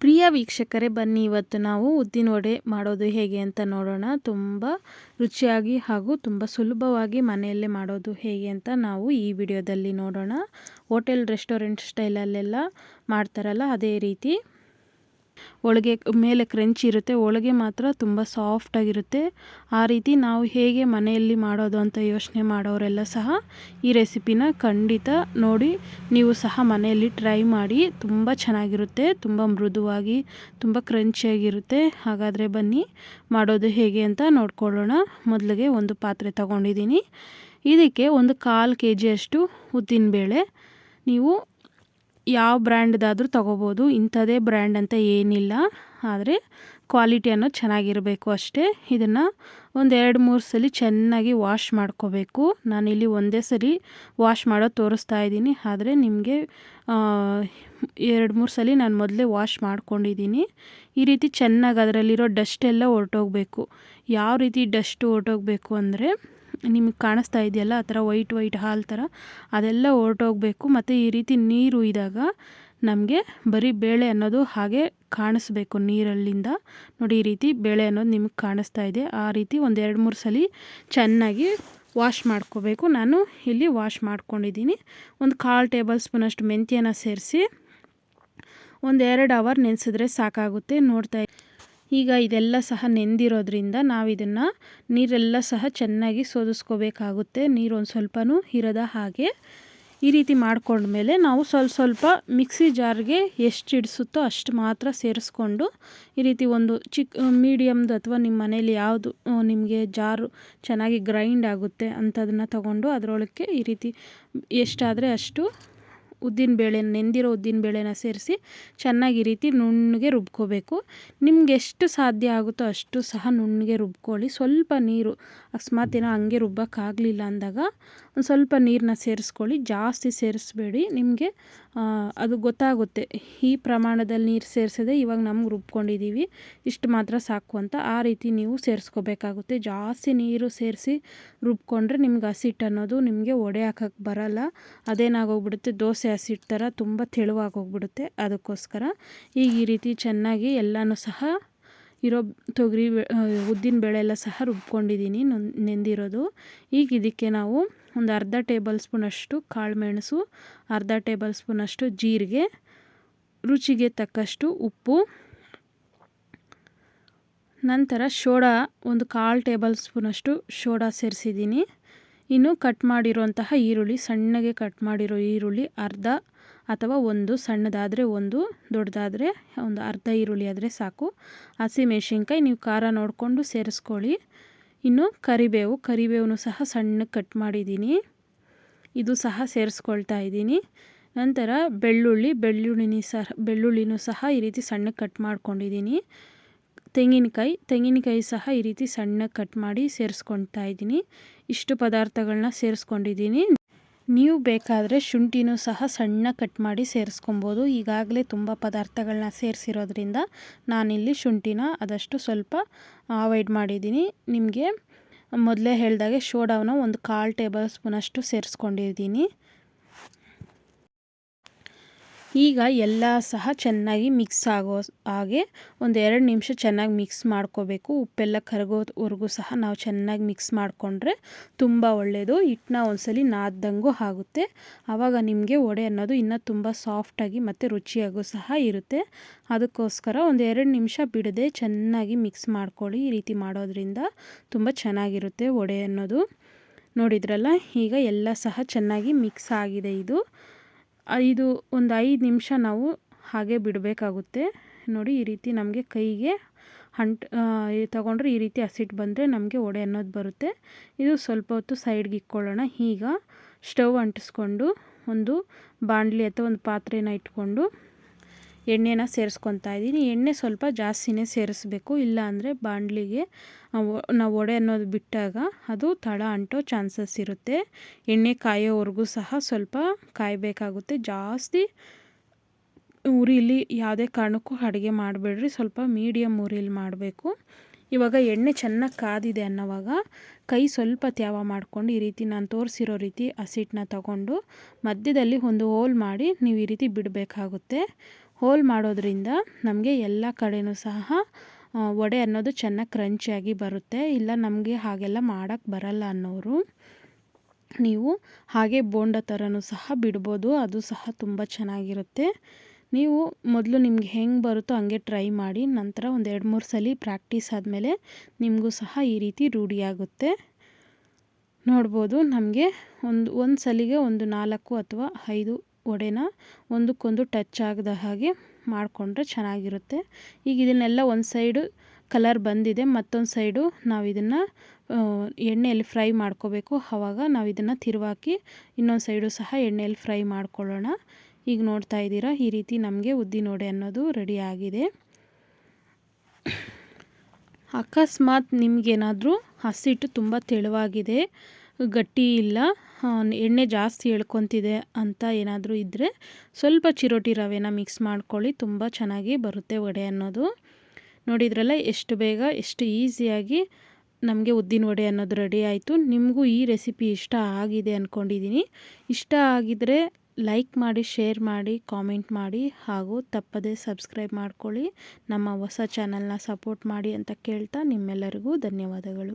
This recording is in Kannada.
ಪ್ರಿಯ ವೀಕ್ಷಕರೇ, ಬನ್ನಿ ಇವತ್ತು ನಾವು ಉದ್ದಿನ ವಡೆ ಮಾಡೋದು ಹೇಗೆ ಅಂತ ನೋಡೋಣ. ತುಂಬ ರುಚಿಯಾಗಿ ಹಾಗೂ ತುಂಬ ಸುಲಭವಾಗಿ ಮನೆಯಲ್ಲೇ ಮಾಡೋದು ಹೇಗೆ ಅಂತ ನಾವು ಈ ವಿಡಿಯೋದಲ್ಲಿ ನೋಡೋಣ. ಹೋಟೆಲ್, ರೆಸ್ಟೋರೆಂಟ್ ಸ್ಟೈಲಲ್ಲೆಲ್ಲ ಮಾಡ್ತಾರಲ್ಲ, ಅದೇ ರೀತಿ ಒಳಗೆ ಮೇಲೆ ಕ್ರಂಚ್ ಇರುತ್ತೆ, ಒಳಗೆ ಮಾತ್ರ ತುಂಬ ಸಾಫ್ಟಾಗಿರುತ್ತೆ ಆ ರೀತಿ ನಾವು ಹೇಗೆ ಮನೆಯಲ್ಲಿ ಮಾಡೋದು ಅಂತ ಯೋಚನೆ ಮಾಡೋರೆಲ್ಲ ಸಹ ಈ ರೆಸಿಪಿನ ಖಂಡಿತ ನೋಡಿ, ನೀವು ಸಹ ಮನೆಯಲ್ಲಿ ಟ್ರೈ ಮಾಡಿ, ತುಂಬ ಚೆನ್ನಾಗಿರುತ್ತೆ, ತುಂಬ ಮೃದುವಾಗಿ, ತುಂಬ ಕ್ರಂಚಿಯಾಗಿರುತ್ತೆ. ಹಾಗಾದರೆ ಬನ್ನಿ, ಮಾಡೋದು ಹೇಗೆ ಅಂತ ನೋಡ್ಕೊಳ್ಳೋಣ. ಮೊದಲಿಗೆ ಒಂದು ಪಾತ್ರೆ ತಗೊಂಡಿದ್ದೀನಿ. ಇದಕ್ಕೆ ಒಂದು ಕಾಲು ಕೆ ಜಿಯಷ್ಟು ಉದ್ದಿನಬೇಳೆ. ನೀವು ಯಾವ ಬ್ರ್ಯಾಂಡ್ದಾದರೂ ತೊಗೋಬೋದು. ಇಂಥದೇ ಬ್ರ್ಯಾಂಡ್ ಅಂತ ಏನಿಲ್ಲ. ಆದರೆ ಕ್ವಾಲಿಟಿ ಅನ್ನೋದು ಚೆನ್ನಾಗಿರಬೇಕು ಅಷ್ಟೇ. ಇದನ್ನು ಒಂದು ಎರಡು ಮೂರು ಸಲ ಚೆನ್ನಾಗಿ ವಾಶ್ ಮಾಡ್ಕೋಬೇಕು. ನಾನಿಲ್ಲಿ ಒಂದೇ ಸರಿ ವಾಶ್ ಮಾಡೋದು ತೋರಿಸ್ತಾ ಇದ್ದೀನಿ. ಆದರೆ ನಿಮಗೆ ಎರಡು ಮೂರು ಸಲ ನಾನು ಮೊದಲೇ ವಾಶ್ ಮಾಡ್ಕೊಂಡಿದ್ದೀನಿ. ಈ ರೀತಿ ಚೆನ್ನಾಗಿ ಅದರಲ್ಲಿರೋ ಡಸ್ಟ್ ಎಲ್ಲ ಹೊರ್ಟೋಗ್ಬೇಕು. ಯಾವ ರೀತಿ ಡಸ್ಟ್ ಹೊರಟೋಗ್ಬೇಕು ಅಂದರೆ ನಿಮಗೆ ಕಾಣಿಸ್ತಾ ಇದೆಯಲ್ಲ, ಆ ಥರ ವೈಟ್ ವೈಟ್ ಹಾಲು ಥರ, ಅದೆಲ್ಲ ಹೊರ್ಟೋಗ್ಬೇಕು. ಮತ್ತು ಈ ರೀತಿ ನೀರು ಇದ್ದಾಗ ನಮಗೆ ಬರೀ ಬೇಳೆ ಅನ್ನೋದು ಹಾಗೆ ಕಾಣಿಸ್ಬೇಕು ನೀರಲ್ಲಿಂದ. ನೋಡಿ ಈ ರೀತಿ ಬೇಳೆ ಅನ್ನೋದು ನಿಮಗೆ ಕಾಣಿಸ್ತಾ ಇದೆ. ಆ ರೀತಿ ಒಂದು ಎರಡು ಮೂರು ಸಲ ಚೆನ್ನಾಗಿ ವಾಶ್ ಮಾಡ್ಕೋಬೇಕು. ನಾನು ಇಲ್ಲಿ ವಾಶ್ ಮಾಡ್ಕೊಂಡಿದ್ದೀನಿ. ಒಂದು ಕಾಲು ಟೇಬಲ್ ಸ್ಪೂನಷ್ಟು ಮೆಂತ್ಯನ ಸೇರಿಸಿ ಒಂದು ಎರಡು ಅವರ್ ನೆನೆಸಿದ್ರೆ ಸಾಕಾಗುತ್ತೆ ನೋಡ್ತಾ ಈಗ ಇದೆಲ್ಲ ಸಹ ನೆಂದಿರೋದ್ರಿಂದ ನಾವು ಇದನ್ನು ನೀರೆಲ್ಲ ಸಹ ಚೆನ್ನಾಗಿ ಸೋದಿಸ್ಕೋಬೇಕಾಗುತ್ತೆ. ನೀರು ಒಂದು ಸ್ವಲ್ಪನೂ ಇರದ ಹಾಗೆ. ಈ ರೀತಿ ಮಾಡಿಕೊಂಡ್ಮೇಲೆ ನಾವು ಸ್ವಲ್ಪ ಸ್ವಲ್ಪ ಮಿಕ್ಸಿ ಜಾರ್ಗೆ ಎಷ್ಟು ಇಡಿಸುತ್ತೋ ಅಷ್ಟು ಮಾತ್ರ ಸೇರಿಸ್ಕೊಂಡು ಈ ರೀತಿ ಒಂದು ಚಿಕ್ಕ ಮೀಡಿಯಮ್ದು ಅಥವಾ ನಿಮ್ಮ ಮನೇಲಿ ಯಾವುದು ನಿಮಗೆ ಜಾರು ಚೆನ್ನಾಗಿ ಗ್ರೈಂಡ್ ಆಗುತ್ತೆ ಅಂಥದನ್ನು ತಗೊಂಡು ಅದರೊಳಕ್ಕೆ ಈ ರೀತಿ ಎಷ್ಟಾದರೆ ಅಷ್ಟು ಉದ್ದಿನ ಬೇಳೆ, ನೆಂದಿರೋ ಉದ್ದಿನ ಬೇಳೆನ ಸೇರಿಸಿ ಚೆನ್ನಾಗಿ ರೀತಿ ನುಣ್ಣಗೆ ರುಬ್ಕೋಬೇಕು. ನಿಮ್ಗೆ ಎಷ್ಟು ಸಾಧ್ಯ ಆಗುತ್ತೋ ಅಷ್ಟು ಸಹ ನುಣ್ಣಗೆ ರುಬ್ಕೊಳ್ಳಿ. ಸ್ವಲ್ಪ ನೀರು ಅಕಸ್ಮಾತ್ ಏನೋ ಹಂಗೆ ರುಬ್ಬಕ್ಕಾಗಲಿಲ್ಲ ಅಂದಾಗ ಒಂದು ಸ್ವಲ್ಪ ನೀರನ್ನ ಸೇರಿಸ್ಕೊಳ್ಳಿ. ಜಾಸ್ತಿ ಸೇರಿಸ್ಬೇಡಿ. ನಿಮಗೆ ಅದು ಗೊತ್ತಾಗುತ್ತೆ. ಈ ಪ್ರಮಾಣದಲ್ಲಿ ನೀರು ಸೇರಿಸಿದೆ ಇವಾಗ ನಮ್ಗೆ ರುಬ್ಕೊಂಡಿದ್ದೀವಿ ಇಷ್ಟು ಮಾತ್ರ ಸಾಕು ಅಂತ ಆ ರೀತಿ ನೀವು ಸೇರಿಸ್ಕೋಬೇಕಾಗುತ್ತೆ. ಜಾಸ್ತಿ ನೀರು ಸೇರಿಸಿ ರುಬ್ಕೊಂಡ್ರೆ ನಿಮ್ಗೆ ಹಸಿಟ್ಟು ಅನ್ನೋದು ನಿಮಗೆ ಒಡೆ ಹಾಕಕ್ಕೆ ಬರಲ್ಲ. ಅದೇನಾಗೋಗ್ಬಿಡುತ್ತೆ? ದೋಸೆ ಹಸಿಟ್ಟು ಥರ ತುಂಬ ತೆಳುವಾಗೋಗ್ಬಿಡುತ್ತೆ. ಅದಕ್ಕೋಸ್ಕರ ಈಗ ಈ ರೀತಿ ಚೆನ್ನಾಗಿ ಎಲ್ಲನೂ ಸಹ ಇರೋ ತೊಗರಿ ಉದ್ದಿನ ಬೇಳೆ ಎಲ್ಲ ಸಹ ರುಬ್ಕೊಂಡಿದ್ದೀನಿ ನೆಂದಿರೋದು. ಈಗ ಇದಕ್ಕೆ ನಾವು ಒಂದು ಅರ್ಧ ಟೇಬಲ್ ಸ್ಪೂನಷ್ಟು ಕಾಳುಮೆಣಸು, ಅರ್ಧ ಟೇಬಲ್ ಸ್ಪೂನಷ್ಟು ಜೀರಿಗೆ, ರುಚಿಗೆ ತಕ್ಕಷ್ಟು ಉಪ್ಪು, ನಂತರ ಶೋಡಾ ಒಂದು ಕಾಲು ಟೇಬಲ್ ಸ್ಪೂನಷ್ಟು ಶೋಡಾ ಸೇರಿಸಿದ್ದೀನಿ. ಇನ್ನು ಕಟ್ ಮಾಡಿರುವಂತಹ ಈರುಳ್ಳಿ, ಸಣ್ಣಗೆ ಕಟ್ ಮಾಡಿರೋ ಈರುಳ್ಳಿ ಅರ್ಧ ಅಥವಾ ಒಂದು ಸಣ್ಣದಾದರೆ ಒಂದು, ದೊಡ್ಡದಾದರೆ ಒಂದು ಅರ್ಧ ಈರುಳ್ಳಿ ಆದರೆ ಸಾಕು. ಹಸಿಮೆಣ್ಸಿನ್ಕಾಯಿ ನೀವು ಖಾರ ನೋಡಿಕೊಂಡು ಸೇರಿಸ್ಕೊಳ್ಳಿ. ಇನ್ನು ಕರಿಬೇವು ಕರಿಬೇವು ಸಹ ಸಣ್ಣಗೆ ಕಟ್ ಮಾಡಿದ್ದೀನಿ. ಇದು ಸಹ ಸೇರಿಸ್ಕೊಳ್ತಾ ಇದ್ದೀನಿ. ನಂತರ ಬೆಳ್ಳುಳ್ಳಿ, ಬೆಳ್ಳುಳ್ಳಿನ ಸಹ, ಬೆಳ್ಳುಳ್ಳಿನೂ ಸಹ ಈ ರೀತಿ ಸಣ್ಣಗೆ ಕಟ್ ಮಾಡ್ಕೊಂಡಿದ್ದೀನಿ. ತೆಂಗಿನಕಾಯಿ ತೆಂಗಿನಕಾಯಿ ಸಹ ಈ ರೀತಿ ಸಣ್ಣಗೆ ಕಟ್ ಮಾಡಿ ಸೇರಿಸ್ಕೊಳ್ತಾ ಇದ್ದೀನಿ. ಇಷ್ಟು ಪದಾರ್ಥಗಳನ್ನ ಸೇರಿಸ್ಕೊಂಡಿದ್ದೀನಿ. ನೀವು ಬೇಕಾದರೆ ಶುಂಠಿನೂ ಸಹ ಸಣ್ಣ ಕಟ್ ಮಾಡಿ ಸೇರಿಸ್ಕೊಬೋದು. ಈಗಾಗಲೇ ತುಂಬ ಪದಾರ್ಥಗಳನ್ನ ಸೇರಿಸಿರೋದ್ರಿಂದ ನಾನಿಲ್ಲಿ ಶುಂಠಿನ ಆದಷ್ಟು ಸ್ವಲ್ಪ ಅವಾಯ್ಡ್ ಮಾಡಿದ್ದೀನಿ. ನಿಮಗೆ ಮೊದಲೇ ಹೇಳಿದಾಗೆ ಶೋಡಾವನ್ನ ಒಂದು ಕಾಲು ಟೇಬಲ್ ಸ್ಪೂನಷ್ಟು ಸೇರಿಸ್ಕೊಂಡಿದ್ದೀನಿ. ಈಗ ಎಲ್ಲ ಸಹ ಚೆನ್ನಾಗಿ ಮಿಕ್ಸ್ ಆಗೋ ಹಾಗೆ ಒಂದು ಎರಡು ನಿಮಿಷ ಚೆನ್ನಾಗಿ ಮಿಕ್ಸ್ ಮಾಡ್ಕೋಬೇಕು. ಉಪ್ಪೆಲ್ಲ ಕರಗೋವರೆಗೂ ಸಹ ನಾವು ಚೆನ್ನಾಗಿ ಮಿಕ್ಸ್ ಮಾಡಿಕೊಂಡ್ರೆ ತುಂಬ ಒಳ್ಳೆಯದು ಹಿಟ್ಟನ್ನ ಒಂದ್ಸಲಿ ನಾದ್ದಂಗೂ ಆಗುತ್ತೆ. ಆವಾಗ ನಿಮಗೆ ವಡೆ ಅನ್ನೋದು ಇನ್ನೂ ತುಂಬ ಸಾಫ್ಟಾಗಿ ಮತ್ತು ರುಚಿಯಾಗೂ ಸಹ ಇರುತ್ತೆ. ಅದಕ್ಕೋಸ್ಕರ ಒಂದು ಎರಡು ನಿಮಿಷ ಬಿಡದೆ ಚೆನ್ನಾಗಿ ಮಿಕ್ಸ್ ಮಾಡ್ಕೊಳ್ಳಿ. ಈ ರೀತಿ ಮಾಡೋದ್ರಿಂದ ತುಂಬ ಚೆನ್ನಾಗಿರುತ್ತೆ ವಡೆ ಅನ್ನೋದು. ನೋಡಿದ್ರಲ್ಲ? ಈಗ ಎಲ್ಲ ಸಹ ಚೆನ್ನಾಗಿ ಮಿಕ್ಸ್ ಆಗಿದೆ ಇದು. ಇದು ಒಂದು ಐದು ನಿಮಿಷ ನಾವು ಹಾಗೆ ಬಿಡಬೇಕಾಗುತ್ತೆ. ನೋಡಿ, ಈ ರೀತಿ ನಮಗೆ ಕೈಗೆ ಅಂಟ್ ತಗೊಂಡ್ರೆ ಈ ರೀತಿ ಹಸಿಟ್ಟು ಬಂದರೆ ನಮಗೆ ಒಡೆ ಅನ್ನೋದು ಬರುತ್ತೆ. ಇದು ಸ್ವಲ್ಪ ಹೊತ್ತು ಸೈಡ್ಗೆ ಇಕ್ಕೊಳ್ಳೋಣ. ಈಗ ಸ್ಟವ್ ಅಂಟಿಸ್ಕೊಂಡು ಒಂದು ಬಾಣಲಿ ಅಥವಾ ಒಂದು ಪಾತ್ರೆನ ಇಟ್ಕೊಂಡು ಎಣ್ಣೆನ ಸೇರಿಸ್ಕೊತಾ ಇದ್ದೀನಿ. ಎಣ್ಣೆ ಸ್ವಲ್ಪ ಜಾಸ್ತಿನೇ ಸೇರಿಸ್ಬೇಕು. ಇಲ್ಲ ಅಂದರೆ ಬಾಂಡ್ಲಿಗೆ ನಾವು ಒಡೆ ಅನ್ನೋದು ಬಿಟ್ಟಾಗ ಅದು ತಳ ಅಂಟೋ ಚಾನ್ಸಸ್ ಇರುತ್ತೆ. ಎಣ್ಣೆ ಕಾಯೋವರೆಗೂ ಸಹ ಸ್ವಲ್ಪ ಕಾಯಬೇಕಾಗುತ್ತೆ. ಜಾಸ್ತಿ ಉರಿಲಿ ಯಾವುದೇ ಕಾರಣಕ್ಕೂ ಅಡುಗೆ ಮಾಡಬೇಡ್ರಿ. ಸ್ವಲ್ಪ ಮೀಡಿಯಮ್ ಉರಿಲಿ ಮಾಡಬೇಕು. ಇವಾಗ ಎಣ್ಣೆ ಚೆನ್ನಾಗಿ ಕಾದಿದೆ ಅನ್ನೋವಾಗ ಕೈ ಸ್ವಲ್ಪ ತ್ಯಾವ ಮಾಡಿಕೊಂಡು ಈ ರೀತಿ ನಾನು ತೋರಿಸಿರೋ ರೀತಿ ಹಸಿಟ್ಟನ್ನ ತಗೊಂಡು ಮಧ್ಯದಲ್ಲಿ ಒಂದು ಹೋಲ್ ಮಾಡಿ ನೀವು ಈ ರೀತಿ ಬಿಡಬೇಕಾಗುತ್ತೆ. ಹೋಲ್ ಮಾಡೋದ್ರಿಂದ ನಮಗೆ ಎಲ್ಲ ಕಡೆಯೂ ಸಹ ವಡೆ ಅನ್ನೋದು ಚೆನ್ನಾಗಿ ಕ್ರಂಚಿಯಾಗಿ ಬರುತ್ತೆ. ಇಲ್ಲ ನಮಗೆ ಹಾಗೆಲ್ಲ ಮಾಡೋಕ್ಕೆ ಬರಲ್ಲ ಅನ್ನೋರು. ನೀವು ಹಾಗೆ ಬೋಂಡ ಥರನೂ ಸಹ ಬಿಡ್ಬೋದು. ಅದು ಸಹ ತುಂಬ ಚೆನ್ನಾಗಿರುತ್ತೆ. ನೀವು ಮೊದಲು ನಿಮ್ಗೆ ಹೆಂಗೆ ಬರುತ್ತೋ ಹಂಗೆ ಟ್ರೈ ಮಾಡಿ, ನಂತರ ಒಂದು ಎರಡು ಮೂರು ಸಲ ಪ್ರಾಕ್ಟೀಸ್ ಆದಮೇಲೆ ನಿಮಗೂ ಸಹ ಈ ರೀತಿ ರೂಢಿಯಾಗುತ್ತೆ ನೋಡ್ಬೋದು ನಮಗೆ ಒಂದು ಒಂದು ಸಲಿಗೆ ಒಂದು ನಾಲ್ಕು ಅಥವಾ ಐದು ಒಡೆನ ಒಂದಕ್ಕೊಂದು ಟಚ್ ಆಗದ ಹಾಗೆ ಮಾಡಿಕೊಂಡ್ರೆ ಚೆನ್ನಾಗಿರುತ್ತೆ. ಈಗ ಇದನ್ನೆಲ್ಲ ಒಂದು ಸೈಡು ಕಲರ್ ಬಂದಿದೆ, ಮತ್ತೊಂದು ಸೈಡು ನಾವು ಇದನ್ನು ಎಣ್ಣೆಯಲ್ಲಿ ಫ್ರೈ ಮಾಡ್ಕೋಬೇಕು. ಆವಾಗ ನಾವು ಇದನ್ನು ತಿರುವಾಕಿ ಇನ್ನೊಂದು ಸೈಡು ಸಹ ಎಣ್ಣೆಯಲ್ಲಿ ಫ್ರೈ ಮಾಡ್ಕೊಳ್ಳೋಣ. ಈಗ ನೋಡ್ತಾ ಇದ್ದೀರಾ? ಈ ರೀತಿ ನಮಗೆ ಉದ್ದಿನ ವಡೆ ಅನ್ನೋದು ರೆಡಿ ಆಗಿದೆ. ಅಕಸ್ಮಾತ್ ನಿಮಗೇನಾದರೂ ಹಸಿಟ್ಟು ತುಂಬ ತೆಳುವಾಗಿದೆ, ಗಟ್ಟಿ ಇಲ್ಲ ಎಣ್ಣೆ ಜಾಸ್ತಿ ಎಳ್ಕೊತಿದೆ ಅಂತ ಏನಾದರೂ ಇದ್ದರೆ ಸ್ವಲ್ಪ ಚಿರೋಟಿ ರವೆನ ಮಿಕ್ಸ್ ಮಾಡ್ಕೊಳ್ಳಿ, ತುಂಬ ಚೆನ್ನಾಗಿ ಬರುತ್ತೆ ವಡೆ ಅನ್ನೋದು. ನೋಡಿದ್ರಲ್ಲ, ಎಷ್ಟು ಬೇಗ, ಎಷ್ಟು ಈಸಿಯಾಗಿ ನಮಗೆ ಉದ್ದಿನ ವಡೆ ಅನ್ನೋದು ರೆಡಿ ಆಯಿತು. ನಿಮಗೂ ಈ ರೆಸಿಪಿ ಇಷ್ಟ ಆಗಿದೆ ಅಂದ್ಕೊಂಡಿದ್ದೀನಿ ಇಷ್ಟ ಆಗಿದರೆ ಲೈಕ್ ಮಾಡಿ ಶೇರ್ ಮಾಡಿ ಕಾಮೆಂಟ್ ಮಾಡಿ ಹಾಗೂ ತಪ್ಪದೇ ಸಬ್ಸ್ಕ್ರೈಬ್ ಮಾಡ್ಕೊಳ್ಳಿ. ನಮ್ಮ ಹೊಸ ಚಾನಲ್ನ ಸಪೋರ್ಟ್ ಮಾಡಿ ಅಂತ ಕೇಳ್ತಾ ನಿಮ್ಮೆಲ್ಲರಿಗೂ ಧನ್ಯವಾದಗಳು.